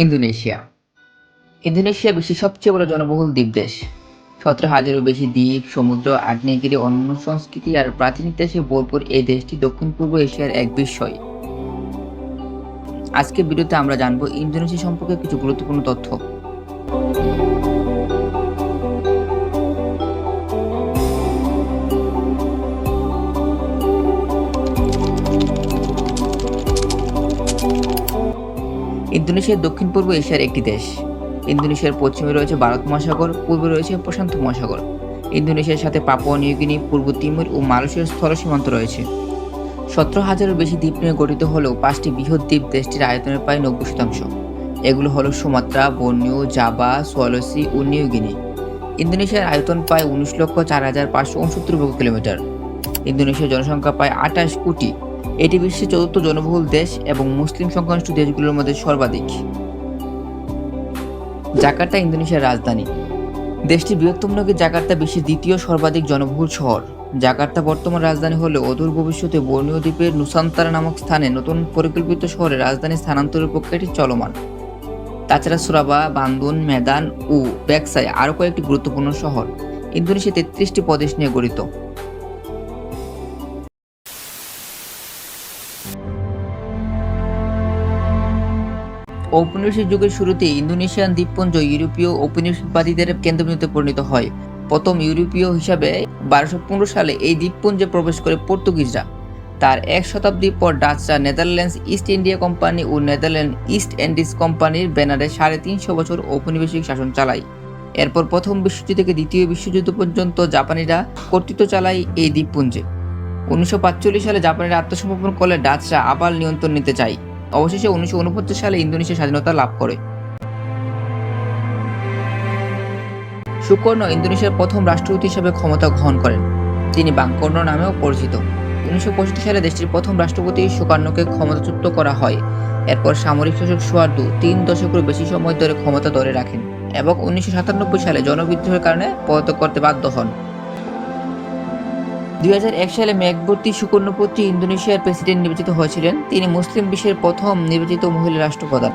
Indonesia. Indonesia বিশ্বের সবচেয়ে বড় জনবহুল দ্বীপ দেশ সতেরো হাজারেরও বেশি দ্বীপ, সমুদ্র, আগ্নেয়গিরি অন্য সংস্কৃতি আর প্রাচীন ইতিহাসে বোলপুর এই দেশটি দক্ষিণ পূর্ব এশিয়ার এক বিস্ময়। আজকের ভিডিওতে আমরা জানব ইন্দোনেশিয়া সম্পর্কে কিছু গুরুত্বপূর্ণ তথ্য। ইন্দোনেশিয়া দক্ষিণ পূর্ব এশিয়ার একটি দেশ। ইন্দোনেশিয়ার পশ্চিমে রয়েছে ভারত মহাসাগর, পূর্বে রয়েছে প্রশান্ত মহাসাগর। ইন্দোনেশিয়ার সাথে পাপুয়া নিউগিনি পূর্ব তিমুর ও মালয়েশিয়ার স্থল সীমান্ত রয়েছে। সতেরো হাজারের বেশি দ্বীপ নিয়ে গঠিত হলেও পাঁচটি বৃহৎ দ্বীপ দেশটির আয়তনের প্রায় নব্বই শতাংশ। এগুলো হলো সুমাত্রা, বর্নিও, জাবা, সোয়ালসি ও নিউগিনি ইন্দোনেশিয়ার আয়তন প্রায় উনিশ লক্ষ চার হাজার পাঁচশো উনসত্তর বর্গ কিলোমিটার ইন্দোনেশিয়ার জনসংখ্যা প্রায় আঠাশ কোটি। এটি বিশ্বের চতুর্থ জনবহুল দেশ এবং মুসলিম সংখ্যাগরিষ্ঠ দেশগুলোর মধ্যে সর্বাধিক। জাকার্তা ইন্দোনেশিয়ার রাজধানী। দেশটির বৃহত্তম নগরী জাকার্তা বিশ্বের দ্বিতীয় সর্বাধিক জনবহুল শহর। জাকার্তা বর্তমান রাজধানী হলে অদূর ভবিষ্যতে বর্ণীয় দ্বীপের নুসান্তারা নামক স্থানে নতুন পরিকল্পিত শহরে রাজধানী স্থানান্তরের প্রক্রিয়াটি চলমান। তাছাড়া সুরাবা, বান্দুন, মেদান ও ব্যাকসাই আরও কয়েকটি গুরুত্বপূর্ণ শহর। ইন্দোনেশিয়া তেত্রিশটি প্রদেশ নিয়ে গঠিত। ঔপনিবেশিক যুগের শুরুতে ইন্দোনেশিয়ান দ্বীপপুঞ্জ ইউরোপীয় ঔপনিবেশিকবাদীদের কেন্দ্রবিন্দুতে পরিণত হয়। প্রথম ইউরোপীয় হিসাবে বারোশো পনেরো সালে এই দ্বীপপুঞ্জে প্রবেশ করে পর্তুগিজরা। তার এক শতাব্দী পর ডাচরা নেদারল্যান্ডস ইস্ট ইন্ডিয়া কোম্পানি ও নেদারল্যান্ড ইস্ট ইন্ডিজ কোম্পানির ব্যানারে সাড়ে তিনশো বছর ঔপনিবেশিক শাসন চালায়। এরপর প্রথম বিশ্বযুদ্ধ থেকে দ্বিতীয় বিশ্বযুদ্ধ পর্যন্ত জাপানিরা কর্তৃত্ব চালায় এই দ্বীপপুঞ্জে। উনিশশো সালে জাপানিরা আত্মসমর্পণ করলে ডাচরা আবার নিয়ন্ত্রণ নিতে চায়। অবশেষে উনিশশো সালে ইন্দোনেশিয়া স্বাধীনতা লাভ করে। সুকর্ণ ইন্দোনেশিয়ার প্রথম রাষ্ট্রপতি হিসেবে ক্ষমতা গ্রহণ করেন। তিনি বাংকর্ণ নামেও পরিচিত। উনিশশো সালে দেশটির প্রথম রাষ্ট্রপতি সুকর্ণকে ক্ষমতাচ্যুত করা হয়। এরপর সামরিক শাসক সুয়ার্দু তিন দশকেরও বেশি সময় ধরে ক্ষমতা ধরে রাখেন এবং উনিশশো সাতানব্বই সালে জনবিদ্রোহের কারণে পদত্যাগ করতে বাধ্য হন। দুই হাজার এক সালে মেঘবর্তী সুকর্ণপত্রী ইন্দোনেশিয়ার প্রেসিডেন্ট নির্বাচিত হয়েছিলেন। তিনি মুসলিম বিশ্বের প্রথম নির্বাচিত মহিলা রাষ্ট্রপ্রধান।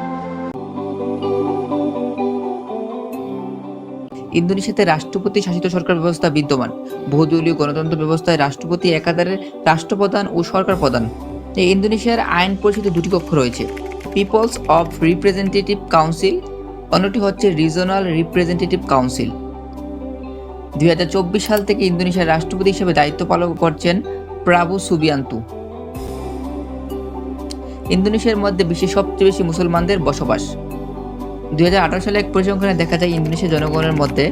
ইন্দোনেশিয়াতে রাষ্ট্রপতি শাসিত সরকার ব্যবস্থা বিদ্যমান। বহুদলীয় গণতন্ত্র ব্যবস্থায় রাষ্ট্রপতি একাধারে রাষ্ট্রপ্রধান ও সরকার প্রধান। ইন্দোনেশিয়ার আইন পরিষদে দুটি কক্ষ রয়েছে। পিপলস অফ রিপ্রেজেন্টেটিভ কাউন্সিল, অন্যটি হচ্ছে রিজনাল রিপ্রেজেন্টেটিভ কাউন্সিল। দুই হাজার চব্বিশ সাল থেকে ইন্দোনেশিয়ার রাষ্ট্রপতি হিসেবে দায়িত্ব পালন করছেন প্রাবু সুবিয়ান্তু। ইন্দোনেশিয়ার মধ্যে বিশ্বের সবচেয়ে বেশি মুসলমানদের বসবাস। দুই হাজার আঠারো সালে এক পরিসংখ্যানে দেখা যায়, ইন্দোনেশিয়ার জনগণের মধ্যে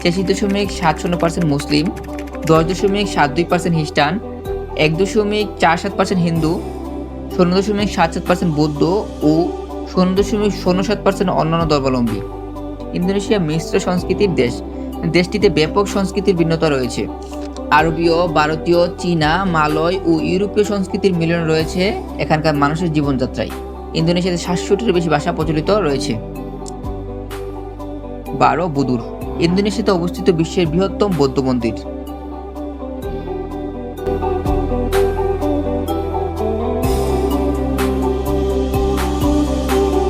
ছেষট্টি দশমিক সাত শূন্য পার্সেন্ট মুসলিম, দশ দশমিক সাত দুই পার্সেন্ট খ্রিস্টান, এক দশমিক চার সাত পার্সেন্ট হিন্দু শূন্য দশমিক সাত সাত পার্সেন্ট বৌদ্ধ ও শূন্য দশমিক শূন্য সাত পার্সেন্ট অন্যান্য ধর্মাবলম্বী। ইন্দোনেশিয়া মিশ্র সংস্কৃতির দেশ। দেশটিতে ব্যাপক সংস্কৃতির ভিন্নতা রয়েছে। আরবীয়, ভারতীয়, চীনা, মালয় ও ইউরোপীয় সংস্কৃতির মিলন রয়েছে এখানকার মানুষের জীবনযাত্রায়। ইন্দোনেশিয়াতে সাতষট্টির বেশি ভাষা প্রচলিত রয়েছে। বারো, বুদুর। ইন্দোনেশিয়াতে অবস্থিত বিশ্বের বৃহত্তম বৌদ্ধ মন্দির।